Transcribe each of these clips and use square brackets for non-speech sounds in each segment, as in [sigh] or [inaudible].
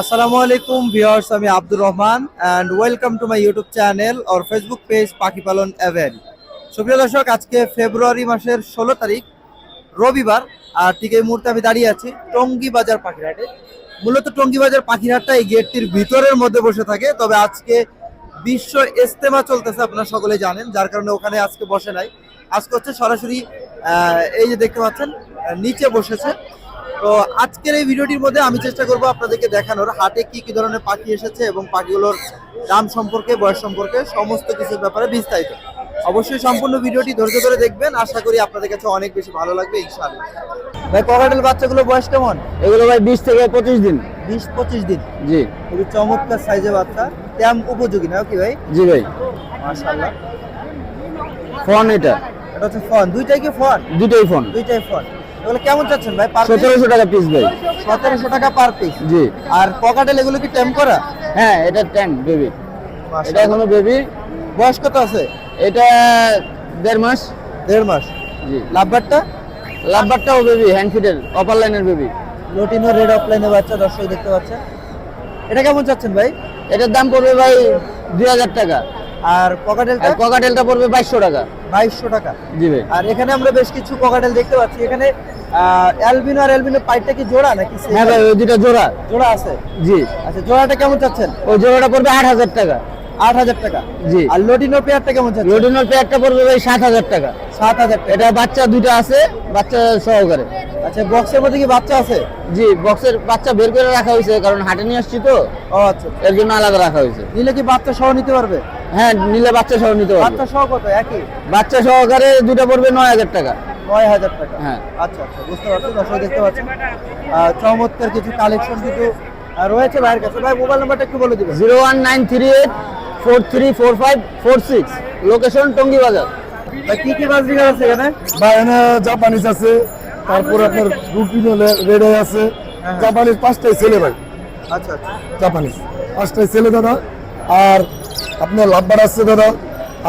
আসসালামু আলাইকুম ভিউয়ার্স, আমি Abdur Rahman and welcome to my YouTube channel or Facebook page পাখি পালন এভেরি সুপ্রিয় দর্শক, আজকে ফেব্রুয়ারি মাসের ষোলো তারিখ, রবিবার, আর ঠিক এই মুহূর্তে আমি দাঁড়িয়ে আছি টঙ্গী বাজার পাখিরহাটে মূলত টঙ্গী বাজার পাখিরহাটটা এই গেটটির ভিতরের মধ্যে বসে থাকে, তবে আজকে বিশ্ব ইস্তেমা চলতেছে, আপনারা সকলে জানেন, যার কারণে ওখানে আজকে বসে নাই। আজকে হচ্ছে সরাসরি এই যে দেখতে পাচ্ছেন, নিচে বসেছে। তো আজকের এই ভিডিওটির মধ্যে আমি চেষ্টা করব আপনাদেরকে দেখানোর হাটে কি কি ধরনের পাখি এসেছে এবং পাখিগুলোর দাম সম্পর্কে বয়স সম্পর্কে সমস্ত কিছুর ব্যাপারে বিস্তারিত। অবশ্যই সম্পূর্ণ ভিডিওটি ধৈর্য ধরে দেখবেন। আশা করি আপনাদের কাছে অনেক বেশি ভালো লাগবে ইনশাআল্লাহ। ভাই ককাটেল বাচ্চাগুলো বয়স কেমন? এগুলো ভাই বিশ থেকে পঁচিশ দিন। বিশ পঁচিশ দিন? জি। খুবই চমৎকার সাইজের বাচ্চা। ট্যাম উপযোগী না কি ভাই? জি ভাই। মাশাআল্লাহ। ফোন এটা। এটা হচ্ছে ফোন। দুইটাই কি ফোন? দুটোই ফোন। দুইটাই ফোন। এগুলো কেমন চাচ্ছেন ভাই সতেরোশো টাকা পিস ভাই। সতেরোশো টাকা পার পিস জি। আর ককাটেল এগুলো কি ট্যাম করা? হ্যাঁ এটা ট্যাঙ্ক বেবি এটা এখনও বেবি বয়স কত আছে? এটা দেড় মাস। দেড় মাস। জি। লাভবারটা? লাভবারটাও বেবি হ্যান্ড ফিটের অপার লাইনের বেবি লোটিনো রেড অফলাইনে বাচ্চা দর্শক দেখতে পাচ্ছেন। এটা কেমন চাচ্ছেন ভাই? এটার দাম পড়বে ভাই দুই হাজার টাকা। আর ককাটেলটা ককাটেলটা পড়বে বাইশশো টাকা। বাইশশো টাকা। জি ভাই। আর এখানে আমরা বেশ কিছু ককাটেল দেখতে পাচ্ছি। এখানে অ্যালবিনো আর অ্যালবিনো পাইপটা কি জোড়া নাকি হ্যাঁ ভাই ওই দুটা জোড়া। জোড়া আছে? জি। আচ্ছা জোড়াটা কেমন চাচ্ছেন? ওই জোড়াটা পড়বে আট হাজার টাকা। আট হাজার টাকা। জি। আর লোটিনো পেয়ারটা কেমন চাচ্ছেন? লোডিনোর পেয়ারটা পড়বে ভাই সাত হাজার টাকা। সাত হাজার টাকা। এটা বাচ্চা দুইটা আছে বাচ্চা সহকারে। আচ্ছা বক্সের মধ্যে কি বাচ্চা আছে? জি বক্সের বাচ্চা বের করে রাখা হয়েছে কারণ হাটে নিয়ে আসছি তো। ও আচ্ছা। এর জন্য আলাদা রাখা হয়েছে। নিলে কি বাচ্চা সহ নিতে পারবে? হ্যাঁ নিলে বাচ্চা সহ নিতে পারবে। বাচ্চা সহ কত? একই? বাচ্চা সহকারে দুটো পড়বে নয় হাজার টাকা। নয় হাজার টাকা? হ্যাঁ। আচ্ছা আচ্ছা বুঝতে পারছি দর্শক দেখতে পাচ্ছেন। চমৎকার কিছু কালেকশন কিন্তু রয়েছে ভাইয়ের কাছে। ভাই মোবাইল নাম্বারটা একটু বলে দিবেন। Zero one nine three eight four three four five four six. Location Tongi Bazar. ভাই কি কি মাছ বিঘা আছে এখানে? বা এনে জাপানিজ আছে তারপরে আপনার রুটিনো রেড আছে। হ্যাঁ। জাপানিজ পাঁচটাই ছেলে ভাই। আচ্ছা আচ্ছা। জাপানিজ পাঁচটাই ছেলে দাদা। আর আপনার লাভবার আছে দাদা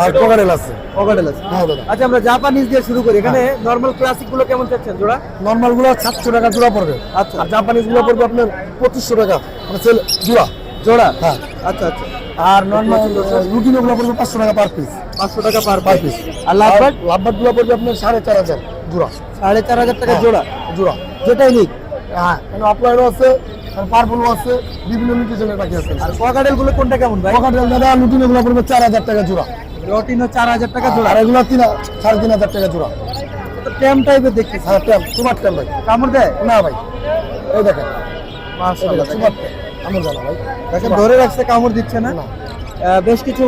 আর কোকারেল আছে। পকেটেল আছে। হ্যাঁ দাদা। আচ্ছা আমরা জাপানিজ দিয়ে শুরু করি। এখানে নর্মাল ক্লাসিকগুলো কেমন চাচ্ছেন জোড়া? নর্মালগুলো সাতশো টাকা জোড়া পড়বে। আচ্ছা। আর জাপানিজগুলো পড়বে আপনার পঁচিশশো টাকা। মানে ছেলে জোড়া। জোড়া? হ্যাঁ। আচ্ছা আচ্ছা। আর নর্মাল রুটিনো গুলো পড়বে পাঁচশো টাকা পার পিস পাঁচশো টাকা পার পার পিস আর লাভবার্ড লাভবারগুলো পড়বে আপনার সাড়ে চার হাজার জোড়া। সাড়ে চার হাজার টাকা হ্যাঁ, জোড়া? জোড়া। যেটাই নিক। হ্যাঁ এখানে অফলাইনও আছে পার্পলও আছে বিভিন্ন নিউট্রিশনের পাখি আছে। আর পকেটেলগুলো কোনটা কেমন ভাই? পকেটেল দাদা লুটিন এগুলো পড়বে চার হাজার টাকা জোড়া। রটিনো চার হাজার টাকা জোড়া। আর এগুলো তিন সাড়ে তিন হাজার টাকা জোড়া। ট্যাম টাইপের দেখছি হ্যাঁ ট্যাম সুপার ট্যাম ভাই। কামড় দেয়? না ভাই এই দেখেন। সুপার ট্যাম আমার জানা ভাই। দেখেন ধরে রাখছে কামড় দিচ্ছে না। বেশ কিছু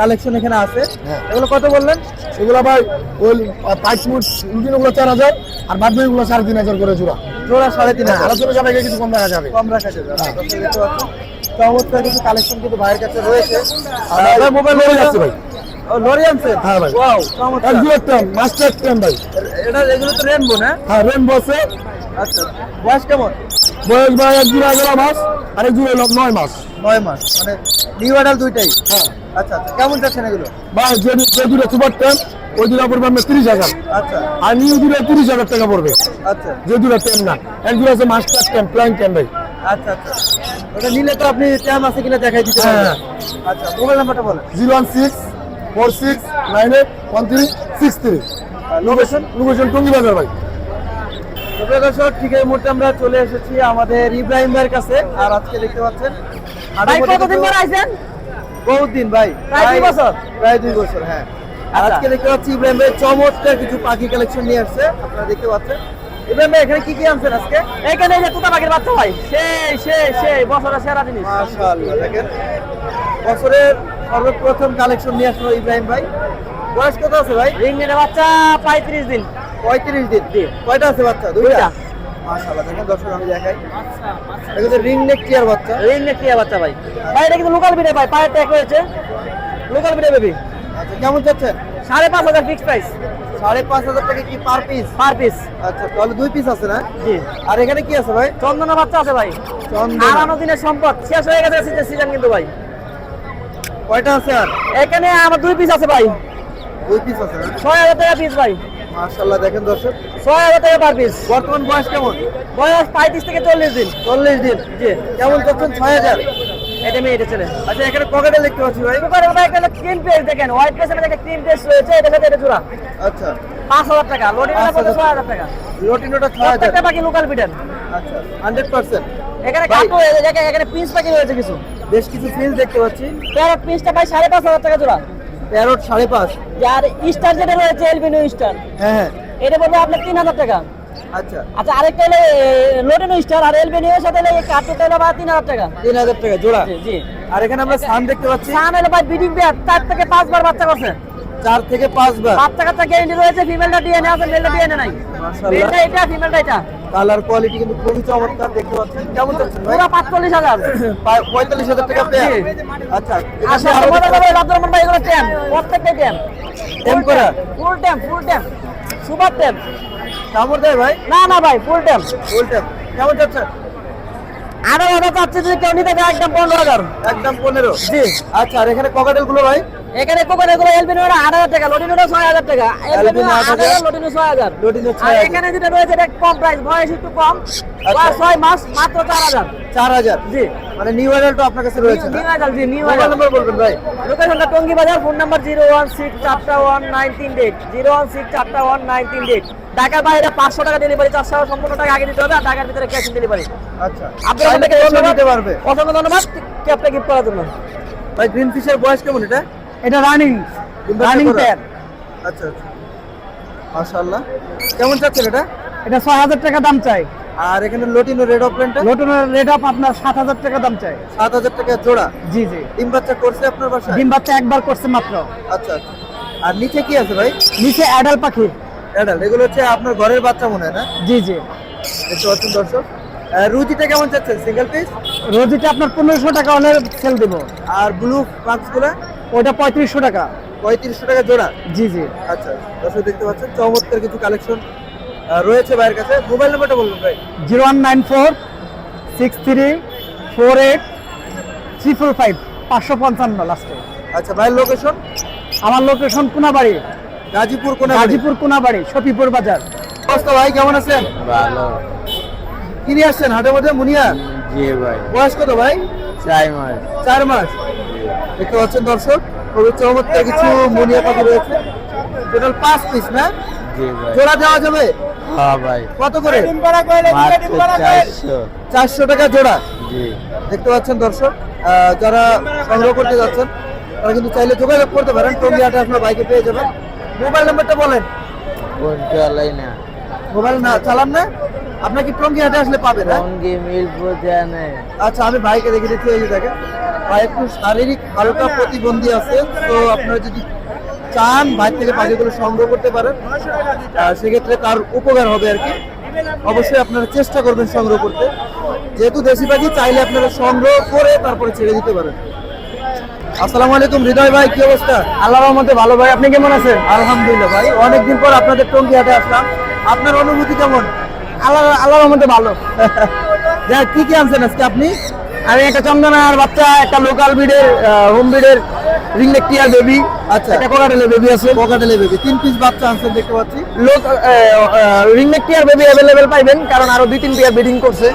কালেকশন এখানে আছে। হ্যাঁ। এগুলো কত বললেন? এগুলো ভাই ওই পাঁচ ফুট লুটিনো গুলো চার হাজার আর বাদগুলো সাড়ে তিন হাজার করে জোড়া। জোড়া সাড়ে তিন হাজার। আলোচনা যাবে কিছু কম দেখা যাবে। কম রাখা যাবে আচ্ছা। চমৎকার কিছু কালেকশন কিন্তু ভাইয়ের কাছে রয়েছে। মোবাইল ভাই। হ্যাঁ ভাই। ওয়াও চমৎকার। মাস্টার ভাই। এটা এগুলো তো রেনবো না? হ্যাঁ রেনবো আছে। আচ্ছা বয়স কেমন? বয়স ভাই এক জুড়ে এগারো মাস আর এক জুড়ে নয় মাস। নয় মাস মানে নিউ অ্যাডাল দুইটাই? হ্যাঁ। আচ্ছা আচ্ছা কেমন যাচ্ছেন এগুলো? ভাই যে যে দুটো সুপার ট্যাম ওই দুটো পড়বে তিরিশ হাজার। আচ্ছা। আর নিউ দুটো তিরিশ হাজার টাকা পড়বে। আচ্ছা। যে দুটো ট্যাম না এক দুটো আছে মাস্টার ট্যাম প্লাইন ট্যাম ভাই। আচ্ছা আচ্ছা। ওটা নিলে তো আপনি ট্যাম আছে কিনা দেখাই দিতে হ্যাঁ, আচ্ছা মোবাইল নাম্বারটা বলেন। Zero one six four six nine eight one three six three. Location location Tongi Bazar ভাই। দর্শক ঠিক এই মুহূর্তে আমরা চলে এসেছি আমাদের ইব্রাহিম ভাইয়ের কাছে। আর আজকে দেখতে পাচ্ছেন ভাই কতদিন পর আইছেন? বহুত দিন ভাই। প্রায় দুই বছর? প্রায় দুই বছর হ্যাঁ। আর আচ্ছা। আজকে দেখতে পাচ্ছি ইব্রাহিম ভাই চমৎকার কিছু পাখি কালেকশন নিয়ে আসছে। আপনারা দেখতে পাচ্ছেন। ইব্রাহিম ভাই এখানে কি কি আনছেন আজকে? এখানে এই যে তুতা পাখির বাচ্চা ভাই। সেই সেই সেই বছরের সেরা জিনিস। মাশাআল্লাহ দেখেন। বছরের সর্বপ্রথম কালেকশন নিয়ে আসলো ইব্রাহিম ভাই। বয়স কত আছে ভাই? রিংনেটের বাচ্চা পঁয়ত্রিশ দিন। পঁয়ত্রিশ দিন। কয়টা আছে বাচ্চা? দুইটা। মাশাআল্লাহ দেখেন দর্শক আমি দেখাই। এটা তো রিং নেক টিয়ার বাচ্চা। রিংনেট টিয়া বাচ্চা ভাই। ভাই এটা কিন্তু লোকাল বিটে ভাই? পায়ের ট্যাগ হয়েছে লোকাল বিটে বেবি আচ্ছা কেমন চাচ্ছেন? সাড়ে পাঁচ হাজার ফিক্স প্রাইস সাড়ে পাঁচ হাজার টাকা কি পার পিস পার পিস আচ্ছা তাহলে দুই পিস আছে না? জি। আর এখানে কি আছে ভাই? চন্দনা বাচ্চা আছে ভাই। চন্দনা। দিনের সম্পদ। শেষ হয়ে গেছে সিজন কিন্তু ভাই। কয়টা আছে আর? এখানে আমার দুই পিস আছে ভাই। দুই পিস আছে ছয় হাজার টাকা পিস ভাই। মাশাআল্লাহ দেখেন দর্শক। ছয় হাজার টাকা পার পিস বর্তমান বয়স কেমন? বয়স পঁয়ত্রিশ থেকে চল্লিশ দিন। চল্লিশ দিন জি। কেমন চাচ্ছেন ছয় হাজার। এটা মেয়ে এটা ছেলে। আচ্ছা এখানে পকেটে দেখতে পাচ্ছি ভাই। এবারে ভাই একটা ক্রিম পেস্ট দেখেন। হোয়াইট পেস্টের একটা ক্রিম পেস্ট রয়েছে এটা সাথে এটা জোড়া। আচ্ছা। পাঁচ হাজার টাকা। ছয় হাজার টাকা। লোটিনোটা ছয় হাজার। প্রত্যেকটা পাখি লোকাল বিটেন আচ্ছা হান্ড্রেড পার্সেন্ট এখানে ভাই। কাপড় রয়েছে এখানে পিস পাখি রয়েছে কিছু। বেশ কিছু ফিল দেখতে পাচ্ছি। প্যারট পিসটা ভাই সাড়ে পাঁচ হাজার টাকা জোড়া। প্যারট সাড়ে পাঁচ। আর স্টার যেটা রয়েছে এলবিনো স্টার হ্যাঁ হ্যাঁ। এটা পড়বে আপনার তিন হাজার টাকা। আচ্ছা। আচ্ছা আরেকটা হলো লোডেনো স্টার আর এলবিনিও সাথে হলো এই কার্টুনটা হলো বা তিন হাজার টাকা। তিন হাজার টাকা জোড়া। জি জি। আর এখানে আমরা সান দেখতে পাচ্ছি। সান হলো ভাই বিডিং পেয়ার চার থেকে পাঁচবার বাচ্চা করছে। চার থেকে পাঁচবার। বাচ্চা কাচ্চা গ্যারেন্টি রয়েছে ফিমেলটা ডিএনএ আছে মেলটা ডিএনএ নাই। মেলটা এটা ফিমেলটা এটা। কালার কোয়ালিটি কিন্তু খুবই চমৎকার দেখতে পাচ্ছেন। কেমন ভাই? পুরো পাঁচচল্লিশ হাজার। [coughs] পা- পঁয়তাল্লিশ হাজার টাকা পেয়ার আচ্ছা আর আরও আব্দুর ভাই এগুলো ট্যাম প্রত্যেকটাই ট্যাম ট্যাম করা? ফুল ট্যাম ফুল ট্যাম সুপার ট্যাম কামড় দেয় ভাই? না না ভাই ফুল ট্যাম বলতেন কেমন চাচ্ছেন? আঠারো হাজার চাচ্ছে যদি কেউ নিতে একদম পনেরো হাজার। একদম পনেরো। জি। আচ্ছা আর এখানে ককাটেলগুলো ভাই? এখানে এগুলো এলবিনো আট হাজার টাকা লোডিনোটা ছয় হাজার টাকা। ছয় হাজার। লোডিনো ছয় আর হাজার। এখানে যেটা রয়েছে এটা কম প্রাইস বয়স একটু কম। আচ্ছা। বয়স ছয় মাস মাত্র চার হাজার। চার হাজার। জি। মানে নিউ অ্যাডাল্ট আপনার কাছে রয়েছে নিউ না জি নিউ মোবাইল নাম্বার বলবেন ভাই। লোকেশনটা Tongi Bazar phone number zero one চারটা ওয়ান নাইন তিন ডেট জিরো ওয়ান সিক্স চারটা ওয়ান নাইন তিন ডেট ঢাকার বাইরে পাঁচশো টাকা ডেলিভারি চারশো সম্পূর্ণ টাকা আগে দিতে হবে আর ঢাকার ভিতরে ক্যাশ অন ডেলিভারি আচ্ছা। cash ধন্যবাদ। নিতে পারবে। অসংখ্য ধন্যবাদ। ক্যাবটা গিফট করার জন্য। ভাই গ্রিন ফিশের বয়স কেমন এটা? এটা রানিং রানিং? প্যাড আচ্ছা আচ্ছা। মাশাআল্লাহ। কেমন চাচ্ছেন এটা? এটা ছয় হাজার টাকা দাম চাই। আর এখানে লোটিনো রেড অফ অফলেনটা নতুনের রেট আপ আপনার সাত হাজার টাকা দাম চাই। সাত হাজার টাকা জোড়া? জি জি। ডিম বাচ্চা করছে আপনার বাসায়? ডিম বাচ্চা একবার করছে মাত্র। আচ্ছা আচ্ছা। আর নিচে কি আছে ভাই? নিচে অ্যাডাল পাখি। অ্যাডাল্ট এগুলো হচ্ছে আপনার ঘরের বাচ্চা মনে হয় না? জি জি। দেখতে পাচ্ছেন দর্শক। রুজিটা কেমন চাচ্ছেন? সিঙ্গেল পিস রোজিটা আপনার পনেরোশো টাকা হলে সেল দেবো। আর ব্লু পাঁচগুলো ওটা পঁয়ত্রিশশো টাকা। পঁয়ত্রিশশো টাকা জোড়া? জি জি। আচ্ছা দর্শক দেখতে পাচ্ছেন চমৎকার কিছু কালেকশন রয়েছে ভাইয়ের কাছে। মোবাইল নাম্বারটা বলবেন ভাই। Zero one nine four six three four eight triple five পাঁচশো পঞ্চান্ন লাস্টে আচ্ছা ভাইয়ের লোকেশন আমার লোকেশন কোনাবাড়ি। গাজীপুর কোন গাজীপুর কোনাবাড়ি শফিপুর বাজার। অবস্থা ভাই কেমন আছেন? ভালো। কি নিয়ে আসছেন হাটের মধ্যে মুনিয়া? জি ভাই। বয়স কত ভাই? চাই মাস। চার মাস। দেখতে পাচ্ছেন দর্শক খুবই চমৎকার কিছু মুনিয়া পাখি রয়েছে। টোটাল পাঁচ পিস না? জোড়া দেওয়া যাবে? হ্যাঁ ভাই। কত করে? চারশো। চারশো টাকা জোড়া। জি। দেখতে পাচ্ছেন দর্শক যারা সংগ্রহ করতে যাচ্ছেন তারা কিন্তু চাইলে যোগাযোগ করতে পারেন। টঙ্গিয়াটা আপনার বাইকে পেয়ে যাবেন। মোবাইল নাম্বারটা বলেন। মোবাইল না চালান না? আপনার কি টঙ্গি হাটে আসলে পাবেন হ্যাঁ? সঙ্গে মিলবো জানে। আচ্ছা আমি ভাইকে দেখে দিচ্ছি এই যে দেখেন। ভাই একটু শারীরিক হালকা প্রতিবন্ধী আছে তো আপনারা যদি চান ভাই থেকে পাখিগুলো সংগ্রহ করতে পারেন সেক্ষেত্রে তার উপকার হবে আর কি। অবশ্যই আপনারা চেষ্টা করবেন সংগ্রহ করতে। যেহেতু দেশি পাখি চাইলে আপনারা সংগ্রহ করে তারপরে ছেড়ে দিতে পারেন। আসসালামু আলাইকুম হৃদয় ভাই কি অবস্থা? আল্লাহ রহমতে ভালো ভাই। আপনি কেমন আছেন? আলহামদুলিল্লাহ ভাই। অনেকদিন পর আপনাদের টঙ্গি হাটে আসলাম। আপনার অনুভূতি কেমন? আল্লাহ আল্লাহর রহমতে ভালো। যা কি কি আনছেন আজকে আপনি? আমি একটা চন্দনার বাচ্চা একটা লোকাল ব্রিডের হোম টিয়ার বেবি আচ্ছা। একটা কোকাটেলের বেবি আছে। পকাটেলে বেবি তিন পিস বাচ্চা আনছেন দেখতে পাচ্ছি। লোক রিংনেক টিয়ার বেবি অ্যাভেলেবেল পাইবেন কারণ আরও দুই তিন পেয়ার ব্রিডিং করছে।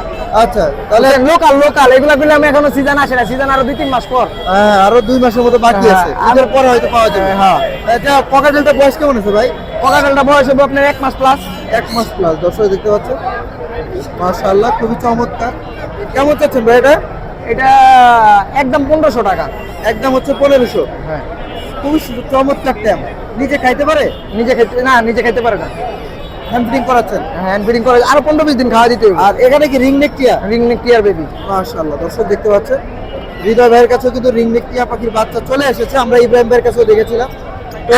আচ্ছা তাহলে লোকাল লোকাল এগুলা গুলো আমি এখনও সিজন আসে না সিজন আরও দুই তিন মাস পর। হ্যাঁ, আরও দুই মাসের মতো বাকি হ্যাঁ, আছে। আর- পরে হয়তো পাওয়া যাবে। হ্যাঁ। এটা পকাটেলটা বয়স কেমন আছে ভাই? কোকাটেলটা বয়স হবে আপনার এক মাস প্লাস এক মাস প্লাস দর্শক দেখতে পাচ্ছেন। মাশাআল্লাহ খুবই চমৎকার। কেমন চাচ্ছেন ভাই এটা? এটা একদম পনেরোশো টাকা। একদম হচ্ছে পনেরোশো। হ্যাঁ। খুবই চমৎকার ট্যাম নিজে খাইতে পারে? নিজে খেতে না নিজে খেতে পারে না। হ্যান্ড ফিডিং করাচ্ছেন? হ্যান্ড ফিডিং করে আরও পনেরো বিশ দিন খাওয়া দিতে হবে। আর এখানে কি রিং নেক টিয়া? রিং নেক টিয়ার বেবি মাশাআল্লাহ দর্শক দেখতে পাচ্ছেন। হৃদয় ভাইয়ের কাছেও কিন্তু রিং নেক টিয়া পাখির বাচ্চা চলে এসেছে। আমরা ইব্রাহিম ভাইয়ের কাছেও দেখেছিলাম।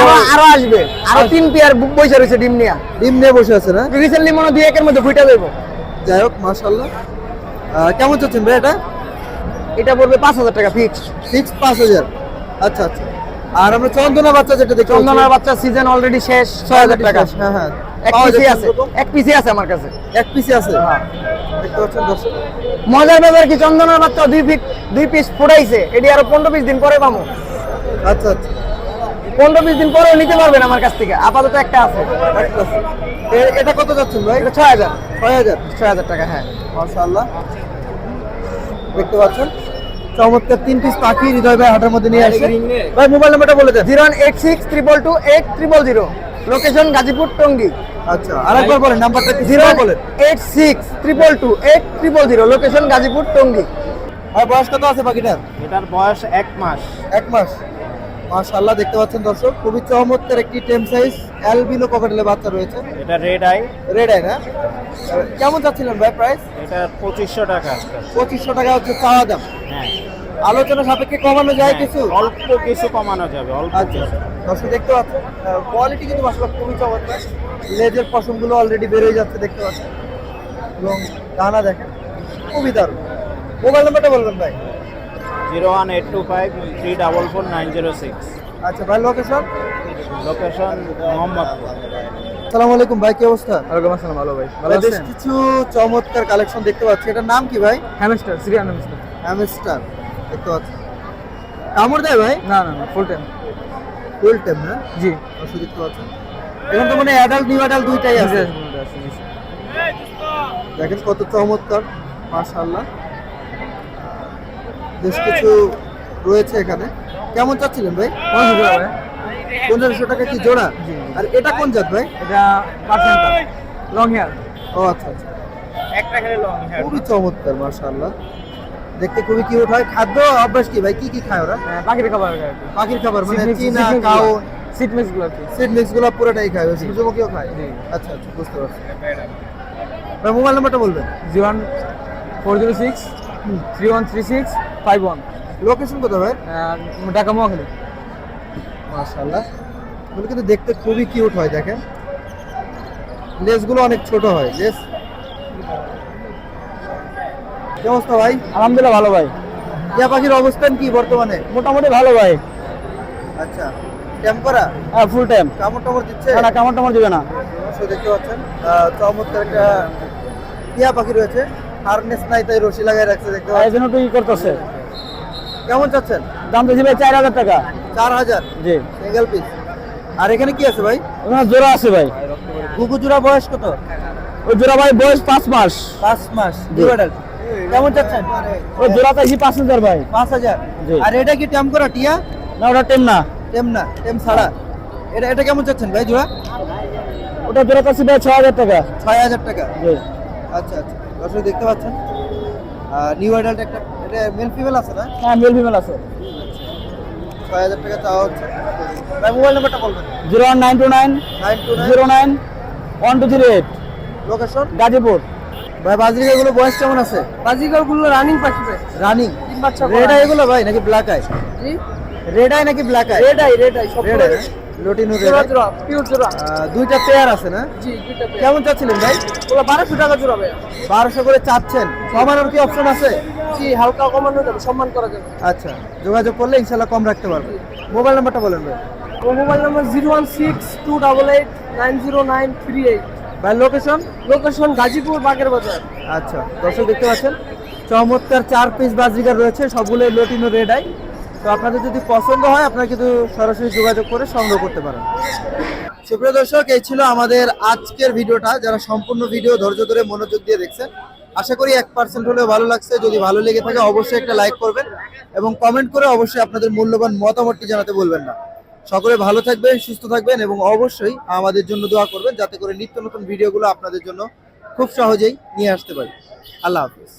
আরও আরও আসবে। আরও তিন পেয়ার বৈশা রয়েছে ডিম নিয়া। ডিম নিয়ে বসে আছে না? রিসেন্টলি মনে দুই একের মধ্যে ফুইটা দেবো যাই হোক মাশাআল্লাহ। কেমন চাচ্ছেন ভাই এটা? এটা পড়বে পাঁচ হাজার টাকা ফিক্স সিক্স পাঁচ হাজার। আচ্ছা আচ্ছা। আর আমরা চন্দনা বাচ্চা যেটা দেখতে চন্দনার বাচ্চা সিজন অলরেডি শেষ ছয় হাজার টাকা। হ্যাঁ হ্যাঁ। এক পিসি আছে। এক পিসি আছে আমার কাছে। এক পিসি আছে? দর্শক। মজার ব্যাপার কি চন্দনার বাচ্চা দুই ফিট দুই পিস ফুটাইছে। এটি আরও পনেরো বিশ দিন পরে পাবো। আচ্ছা আচ্ছা। পনেরো বিশ দিন পরেও নিতে পারবেন আমার কাছ থেকে। আপাতত একটা আছে। এ- এটা কত যাচ্ছেন ভাই? এটা ছয় হাজার। ছয় হাজার? ছয় হাজার টাকা হ্যাঁ। মাশাআল্লাহ। দেখতে পাচ্ছেন? চমৎকার তিন পিস পাখি হৃদয় ভাই হাটের মধ্যে নিয়ে আসছে। ভাই মোবাইল নাম্বারটা বলে দেন। Zero eight six triple two eight triple zero. Location Gazipur Tongi. আচ্ছা আরেকবার বলেন নাম্বারটা জিরো বলেন। Eight six triple two eight triple zero. Location Gazipur Tongi. ভাই বয়স কত আছে পাখিটার? এটার বয়স এক মাস। এক মাস। মাশাআল্লাহ দেখতে পাচ্ছেন দর্শক খুবই চমৎকার একটি টেম সাইজ অ্যালবিনো ককাটেলের বাচ্চা রয়েছে। এটা রেড আই রেড আই না? কেমন চাচ্ছিলেন ভাই প্রাইস এটা পঁচিশশো টাকা পঁচিশশো টাকা হচ্ছে চাওয়া দাম। হ্যাঁ। আলোচনা সাপেক্ষে কমানো যায় কিছু? অল্প কিছু কমানো যাবে অল্প আচ্ছা দর্শক দেখতে পাচ্ছেন কোয়ালিটি কিন্তু মাসাল্লাহ খুবই চমৎকার। লেজের পশমগুলো অলরেডি বেরোয় যাচ্ছে দেখতে পাচ্ছেন। এবং দানা দেখেন খুবই দারুণ। মোবাইল নাম্বারটা বলবেন ভাই। Zero one eight two five three double four nine zero six. আচ্ছা ভাই লোকেশন লোকেশন মোহাম্মদপুর। আসসালামু আলাইকুম ভাই কি অবস্থা? ওয়ালাইকুম আসসালাম ভালো ভাই। ভাই, বেশ কিছু চমৎকার কালেকশন দেখতে পাচ্ছি। এটার নাম কি ভাই? Hamster Syrian hamster. হ্যামস্টার দেখতে পাচ্ছি। কামড় দেয় ভাই? না না না ফুল টাইম ফুল টাইম না? জি। দর্শক দেখতে পাচ্ছেন। এখন তো মানে অ্যাডাল্ট নিউ অ্যাডাল্ট দুইটাই আছে। দেখেন কত চমৎকার মাশাআল্লাহ। বেশ কিছু রয়েছে এখানে। কেমন চাচ্ছিলেন ভাই? পনেরোশো টাকা কি জোড়া? জি। আর এটা কোন জাত ভাই? এটা লং হেয়ার। ও আচ্ছা আচ্ছা। লং খুবই চমৎকার মাশাআল্লাহ। দেখতে খুবই কিউট হয়। খাদ্য অভ্যাস কি ভাই? কি কি খায় ওরা? পাখির খাবার পাখির খাবার মানে চীনা কাউ সিট মিক্সগুলো সিড মিক্সগুলো পুরোটাই খায়। ওই সূর্যমুখীও খায়। আচ্ছা আচ্ছা বুঝতে পারছি। ভাই মোবাইল নাম্বারটা বলবেন। জি one four zero six three one three six five one. Location কোথায় ভাই? ঢাকা মহাখালী। মাশাআল্লাহ। এগুলো কিন্তু দেখতে খুবই কিউট হয় দেখেন। লেসগুলো অনেক ছোট হয় লেস। কি অবস্থা ভাই? আলহামদুলিল্লাহ ভালো ভাই। টিয়া পাখির অবস্থান কি বর্তমানে? মোটামুটি ভালো ভাই। আচ্ছা ট্যাম্প করা? হ্যাঁ ফুল টাইম কামড় টামড় দিচ্ছে? না কামড় টামড় দিবে না। দেখতে পাচ্ছেন চমৎকার একটা টিয়া পাখি রয়েছে। হারনেস নাই তাই রশি লাগাই রাখছে দেখতে এই পাচ্ছেন। জন্য তো ই করতেছে। কেমন চাচ্ছেন? দাম দিয়েছি ভাই চার হাজার টাকা। চার হাজার? জি। সিঙ্গেল পিস আর এখানে কি আছে ভাই? ওখানে জোড়া আছে ভাই। গুগু জোড়া বয়স কত? ওই জোড়া ভাই বয়স পাঁচ মাস। পাঁচ মাস। জি। কেমন চাচ্ছেন? ওই জোড়া চাইছি পাঁচ হাজার ভাই। পাঁচ হাজার। জি। আর এটা কি ট্যাম করা টিয়া? না ওটা টেম না। টেম না টেম ছাড়া। এটা এটা কেমন চাচ্ছেন ভাই জোড়া? ওটা জোড়া চাইছি ভাই ছ হাজার টাকা। ছয় হাজার টাকা। জি। আচ্ছা আচ্ছা। দর্শক দেখতে পাচ্ছেন? নিউ অ্যাডাল্ট একটা এটা মেল ফিমেল আছে না? হ্যাঁ মেল ফিমেল আছে। ছয় হাজার টাকা চাওয়া হচ্ছে। ভাই মোবাইল নাম্বারটা বলবেন। Zero one nine two nine nine two zero nine one two three eight location Gazipur. ভাই বাজরিকা এগুলো বয়স কেমন আছে? বাজিকারগুলো রানিং পাখি রানিং রেড আই এগুলো ভাই নাকি ব্ল্যাক আই রেড আই নাকি black eye red eye red eye সব রেড আই লটিনো রেড জোড়া জোড়া পিওর জোড়া। দুইটা পেয়ার আছে না? জি দুইটা pair। কেমন চাচ্ছিলেন ভাই? ওগুলো বারোশো টাকা জোড়া ভাই বারোশো করে চাচ্ছেন। কমানোর কি অপশন আছে? জি হালকা কমানো যাবে সম্মান করা যাবে। আচ্ছা যোগাযোগ করলে ইনশাল্লাহ কম রাখতে পারবে। মোবাইল নাম্বারটা বলেন ভাই। Mobile number zero one six two double eight nine zero nine three eight. ভাই লোকেশন লোকেশন গাজীপুর বাগের বাজার। আচ্ছা দর্শক দেখতে পাচ্ছেন। চমৎকার চার পিস বাজরিকার রয়েছে সবগুলো লটিনো রেড আই তো আপনাদের যদি পছন্দ হয়, আপনারা কিন্তু সরাসরি যোগাযোগ করে সংগ্রহ করতে পারেন। সুপ্রিয় দর্শক, এই ছিল আমাদের আজকের ভিডিওটা। যারা সম্পূর্ণ ভিডিও ধৈর্য ধরে মনোযোগ দিয়ে দেখছেন, আশা করি এক পার্সেন্ট হলেও ভালো লাগছে। যদি ভালো লেগে থাকে, অবশ্যই একটা লাইক করবেন এবং কমেন্ট করে অবশ্যই আপনাদের মূল্যবান মতামতটি জানাতে বলবেন না। সকলে ভালো থাকবেন, সুস্থ থাকবেন এবং অবশ্যই আমাদের জন্য দোয়া করবেন, যাতে করে নিত্য নতুন ভিডিওগুলো আপনাদের জন্য খুব সহজেই নিয়ে আসতে পারি। আল্লাহ হাফিজ।